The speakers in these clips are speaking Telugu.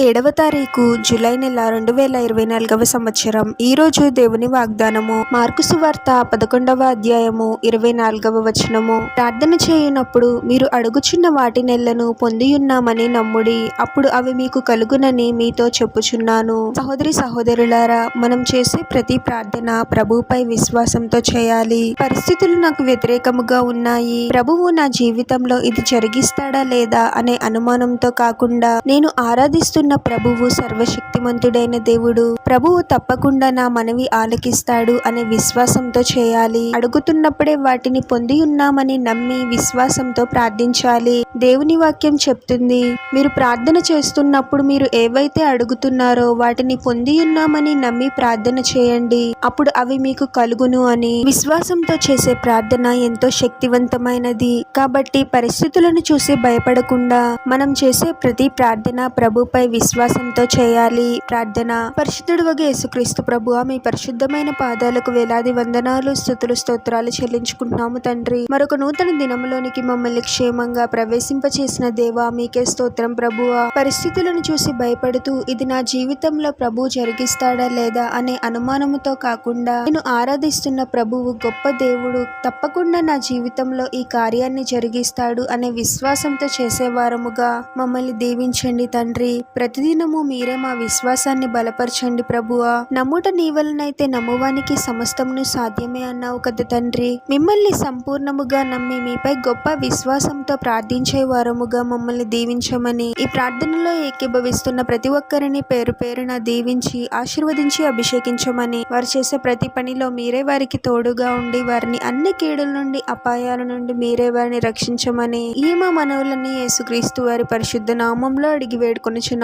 ఏడవ తారీఖు జూలై నెల రెండు వేల ఇరవై నాలుగవ సంవత్సరం. ఈ రోజు దేవుని వాగ్దానము. మార్కుసు వార్త పదకొండవ అధ్యాయము ఇరవై నాలుగవ వచనము. ప్రార్థన చేయనప్పుడు మీరు అడుగుచున్న వాటి నెలను పొందియున్నామని నమ్ముడి అప్పుడు అవి మీకు కలుగునని మీతో చెప్పుచున్నాను. సహోదరి సహోదరులారా మనం చేసే ప్రతి ప్రార్థన ప్రభుపై విశ్వాసంతో చేయాలి. పరిస్థితులు నాకు వ్యతిరేకముగా ఉన్నాయి. ప్రభువు నా జీవితంలో ఇది జరిగిస్తాడా లేదా అనే అనుమానంతో కాకుండా నేను ఆరాధిస్తున్న ప్రభువు సర్వశక్తిమంతుడైన దేవుడు. ప్రభువు తప్పకుండా నా మనవి ఆలకిస్తాడు అనే విశ్వాసంతో చేయాలి. అడుగుతున్నప్పుడే వాటిని పొంది ఉన్నామని నమ్మి విశ్వాసంతో ప్రార్థించాలి. దేవుని వాక్యం చెప్తుంది మీరు ప్రార్థన చేస్తున్నప్పుడు మీరు ఏవైతే అడుగుతున్నారో వాటిని పొంది ఉన్నామని నమ్మి ప్రార్థన చేయండి. అప్పుడు అవి మీకు కలుగును అని. విశ్వాసంతో చేసే ప్రార్థన ఎంతో శక్తివంతమైనది. కాబట్టి పరిస్థితులను చూసి భయపడకుండా మనం చేసే ప్రతి ప్రార్థన ప్రభుపై విశ్వాసంతో చేయాలి. ప్రార్థన. పరిశుద్ధుడు వగ యేసుక్రీస్తు ప్రభు మీ పరిశుద్ధమైన పాదాలకు వేలాది వందనాలు స్థుతులు స్తోత్రాలు చెల్లించుకుంటున్నాము తండ్రి. మరొక నూతన దినంలోనికి మమ్మల్ని క్షేమంగా ప్రవేశింపచేసిన దేవా మీకే స్తోత్రం ప్రభువా పరిస్థితులను చూసి భయపడుతూ ఇది నా జీవితంలో ప్రభు జరిగిస్తాడా లేదా అనే అనుమానముతో కాకుండా నేను ఆరాధిస్తున్న ప్రభువు గొప్ప దేవుడు తప్పకుండా నా జీవితంలో ఈ కార్యాన్ని జరిగిస్తాడు అనే విశ్వాసంతో చేసేవారముగా మమ్మల్ని దీవించండి తండ్రి. ప్రతిదినము మీరే మా విశ్వాసాన్ని బలపరచండి ప్రభువా. నమ్ముట నీ వలనైతే నమ్మువానికి సమస్తమును సాధ్యమే అన్నావు కదా తండ్రి. మిమ్మల్ని సంపూర్ణముగా నమ్మి మీపై గొప్ప విశ్వాసంతో ప్రార్థించే వారముగా మమ్మల్ని దీవించమని ఈ ప్రార్థనలో ఏకీభవిస్తున్న ప్రతి ఒక్కరిని పేరు పేరున దీవించి ఆశీర్వదించి అభిషేకించమని వారు చేసే ప్రతి పనిలో మీరే వారికి తోడుగా ఉండి వారిని అన్ని కీడుల నుండి అపాయాల నుండి మీరే వారిని రక్షించమని ఈ మా మనవులని యేసుక్రీస్తు వారి పరిశుద్ధ నామంలో అడిగి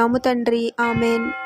వేడుకొనుచున్నాము తండ్రి. ఆమెన్.